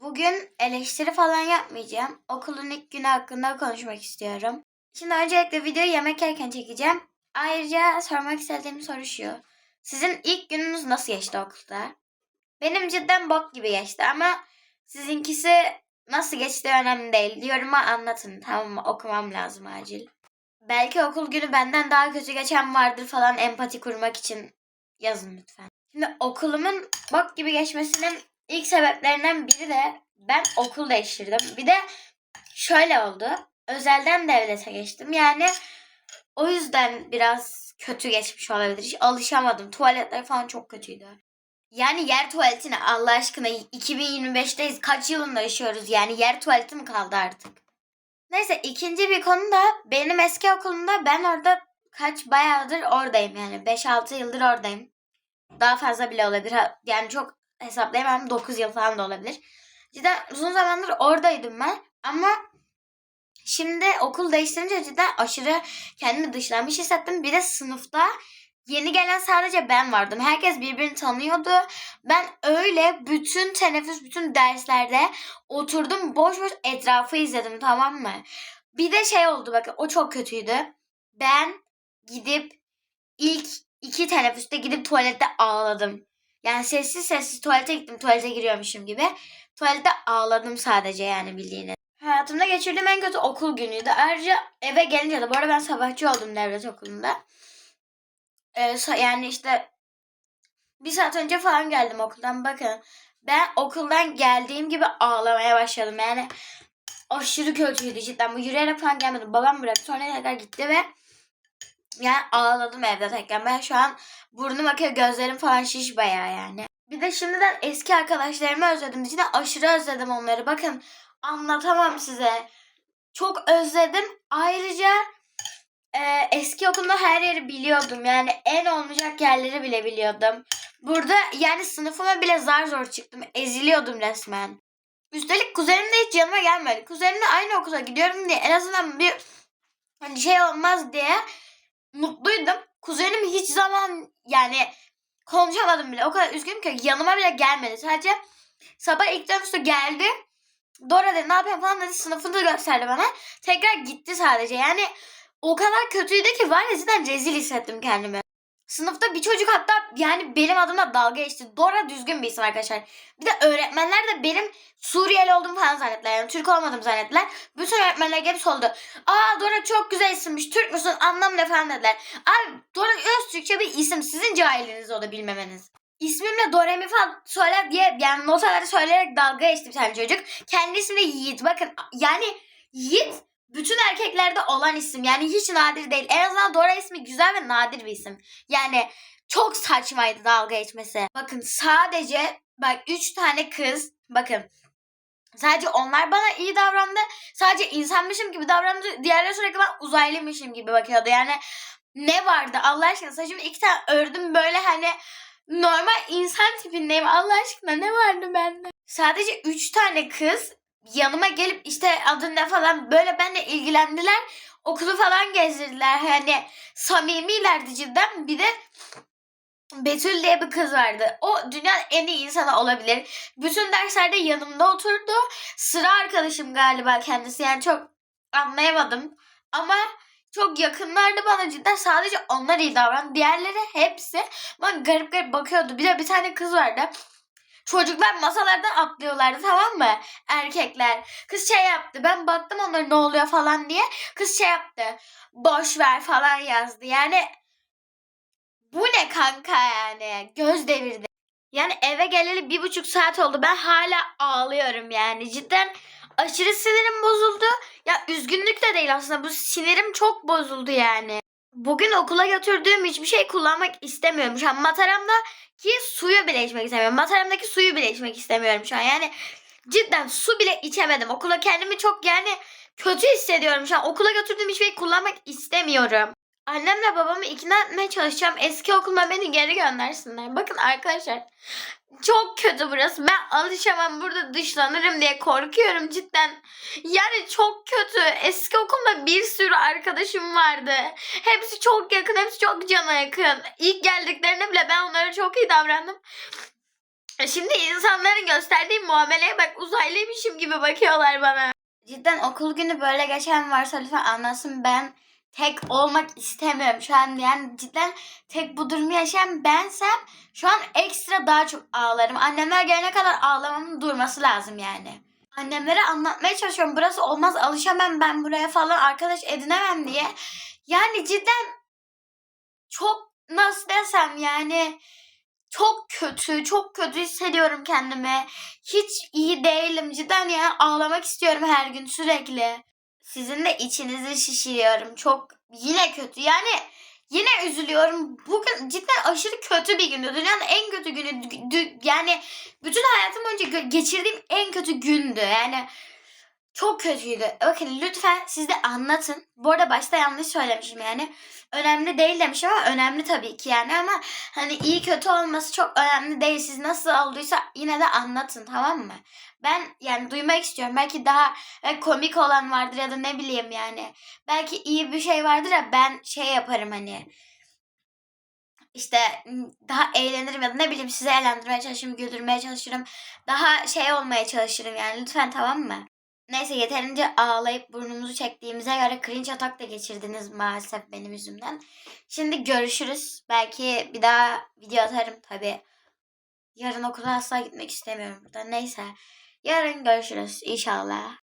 Bugün eleştiri falan yapmayacağım. Okulun ilk günü hakkında konuşmak istiyorum. Şimdi öncelikle videoyu yemek yerken çekeceğim. Ayrıca sormak istediğim soru şu. Sizin ilk gününüz nasıl geçti okulda? Benim cidden bok gibi geçti ama sizinkisi nasıl geçti önemli değil. Yoruma anlatın tamam mı? Okumam lazım acil. Belki okul günü benden daha kötü geçen vardır falan empati kurmak için yazın lütfen. Şimdi okulumun bok gibi geçmesinin ilk sebeplerinden biri de ben okul değiştirdim. Bir de şöyle oldu. Özelden devlete geçtim. Yani o yüzden biraz kötü geçmiş olabilir. Hiç alışamadım. Tuvaletler falan çok kötüydü. Yani yer tuvaletine Allah aşkına 2025'teyiz. Kaç yılında yaşıyoruz yani yer tuvaleti mi kaldı artık? Neyse ikinci bir konu da benim eski okulumda ben orada kaç bayağıdır oradayım yani 5-6 yıldır oradayım. Daha fazla bile olabilir. Yani çok hesaplayamam 9 yıl falan da olabilir. Cidden uzun zamandır oradaydım ben ama şimdi okul değiştirince cidden aşırı kendimi dışlanmış hissettim. Bir de sınıfta yeni gelen sadece ben vardım. Herkes birbirini tanıyordu. Ben öyle bütün teneffüs, bütün derslerde oturdum boş boş etrafı izledim tamam mı? Bir de şey oldu bakın o çok kötüydü. Ben gidip ilk iki teneffüste gidip tuvalette ağladım. Yani sessiz sessiz tuvalete gittim. Tuvalete giriyormuşum gibi. Tuvalette ağladım sadece yani bildiğiniz. Hayatımda geçirdiğim en kötü okul günüydü. Ayrıca eve gelince de bu arada ben sabahçı oldum devlet okulunda. Ee, yani işte bir saat önce falan geldim okuldan. Bakın ben okuldan geldiğim gibi ağlamaya başladım. Yani aşırı kötüydü cidden. Bu yürüyerek falan gelmedim. Babam bıraktı. Sonra tekrar gitti ve yani ağladım evde tekrar. Ben şu an burnum akıyor, gözlerim falan şiş bayağı yani. Bir de şimdiden eski arkadaşlarımı özledim. Cidden aşırı özledim onları. Bakın anlatamam size. Çok özledim. Ayrıca e, eski okulda her yeri biliyordum. Yani en olmayacak yerleri bile biliyordum. Burada yani sınıfıma bile zar zor çıktım. Eziliyordum resmen. Üstelik kuzenim de hiç yanıma gelmedi. Kuzenimle aynı okula gidiyorum diye en azından bir hani şey olmaz diye mutluydum. Kuzenim hiç zaman yani konuşamadım bile. O kadar üzgünüm ki yanıma bile gelmedi. Sadece sabah ilk dönüşte geldi. Dora dedi ne yapıyorsun falan dedi. Sınıfını gösterdi bana. Tekrar gitti sadece. Yani o kadar kötüydü ki var ya cidden rezil hissettim kendimi. Sınıfta bir çocuk hatta yani benim adımla dalga geçti. Dora düzgün bir isim arkadaşlar. Bir de öğretmenler de benim Suriyeli olduğumu falan zannettiler. Yani Türk olmadığımı zannettiler. Bütün öğretmenler gelip sordu. Aa Dora çok güzel isimmiş. Türk müsün? Anlam ne falan dediler. Abi Dora öz Türkçe bir isim. Sizin cahiliniz o da bilmemeniz. İsmimle Doremi falan söyler diye yani notaları söyleyerek dalga geçti bir tane çocuk. Kendi ismi de Yiğit. Bakın yani Yiğit bütün erkeklerde olan isim. Yani hiç nadir değil. En azından Dora ismi güzel ve nadir bir isim. Yani çok saçmaydı dalga geçmesi. Bakın sadece bak 3 tane kız bakın Sadece onlar bana iyi davrandı. Sadece insanmışım gibi davrandı. Diğerleri sürekli ben uzaylıymışım gibi bakıyordu. Yani ne vardı Allah aşkına saçımı iki tane ördüm böyle hani normal insan tipindeyim. Allah aşkına ne vardı bende? Sadece üç tane kız yanıma gelip işte adın ne falan böyle benimle ilgilendiler. Okulu falan gezdirdiler. Hani samimilerdi cidden. Bir de Betül diye bir kız vardı. O dünyanın en iyi insanı olabilir. Bütün derslerde yanımda oturdu. Sıra arkadaşım galiba kendisi. Yani çok anlayamadım. Ama çok yakınlardı bana cidden. Sadece onlar iyi davrandı. Diğerleri hepsi bana garip garip bakıyordu. Bir de bir tane kız vardı. Çocuklar masalardan atlıyorlardı tamam mı? Erkekler. Kız şey yaptı. Ben baktım onlara ne oluyor falan diye. Kız şey yaptı. Boş ver falan yazdı. Yani bu ne kanka yani? Göz devirdi. Yani eve geleli bir buçuk saat oldu. Ben hala ağlıyorum yani. Cidden aşırı sinirim bozuldu. Ya üzgünlük de değil aslında. Bu sinirim çok bozuldu yani. Bugün okula götürdüğüm hiçbir şey kullanmak istemiyorum. Şu an mataramda ki suyu bile içmek istemiyorum. Mataramdaki suyu bile içmek istemiyorum şu an. Yani cidden su bile içemedim. Okula kendimi çok yani kötü hissediyorum şu an. Okula götürdüğüm hiçbir şey kullanmak istemiyorum. Annemle babamı ikna etmeye çalışacağım. Eski okuluma beni geri göndersinler. Bakın arkadaşlar. Çok kötü burası. Ben alışamam burada dışlanırım diye korkuyorum cidden. Yani çok kötü. Eski okulda bir sürü arkadaşım vardı. Hepsi çok yakın, hepsi çok cana yakın. İlk geldiklerinde bile ben onlara çok iyi davrandım. E Şimdi insanların gösterdiği muameleye bak uzaylıymışım gibi bakıyorlar bana. Cidden okul günü böyle geçen varsa lütfen anlasın ben tek olmak istemiyorum şu an yani cidden tek bu durumu yaşayan bensem şu an ekstra daha çok ağlarım. Annemler gelene kadar ağlamamın durması lazım yani. Annemlere anlatmaya çalışıyorum burası olmaz alışamam ben buraya falan arkadaş edinemem diye. Yani cidden çok nasıl desem yani çok kötü, çok kötü hissediyorum kendimi. Hiç iyi değilim cidden yani ağlamak istiyorum her gün sürekli. Sizin de içinizi şişiriyorum. Çok yine kötü. Yani yine üzülüyorum. Bugün cidden aşırı kötü bir gündü. Dünyanın en kötü günü. Yani bütün hayatım boyunca geçirdiğim en kötü gündü. Yani çok kötüydü. Bakın lütfen siz de anlatın. Bu arada başta yanlış söylemişim yani. Önemli değil demişim ama önemli tabii ki yani ama hani iyi kötü olması çok önemli değil. Siz nasıl olduysa yine de anlatın tamam mı? Ben yani duymak istiyorum. Belki daha e, komik olan vardır ya da ne bileyim yani. Belki iyi bir şey vardır ya ben şey yaparım hani. İşte daha eğlenirim ya da ne bileyim sizi eğlendirmeye çalışırım, güldürmeye çalışırım. Daha şey olmaya çalışırım yani lütfen tamam mı? Neyse yeterince ağlayıp burnumuzu çektiğimize göre cringe atak da geçirdiniz maalesef benim yüzümden. Şimdi görüşürüz. Belki bir daha video atarım tabi. Yarın okula asla gitmek istemiyorum burada. Neyse. Yarın görüşürüz inşallah.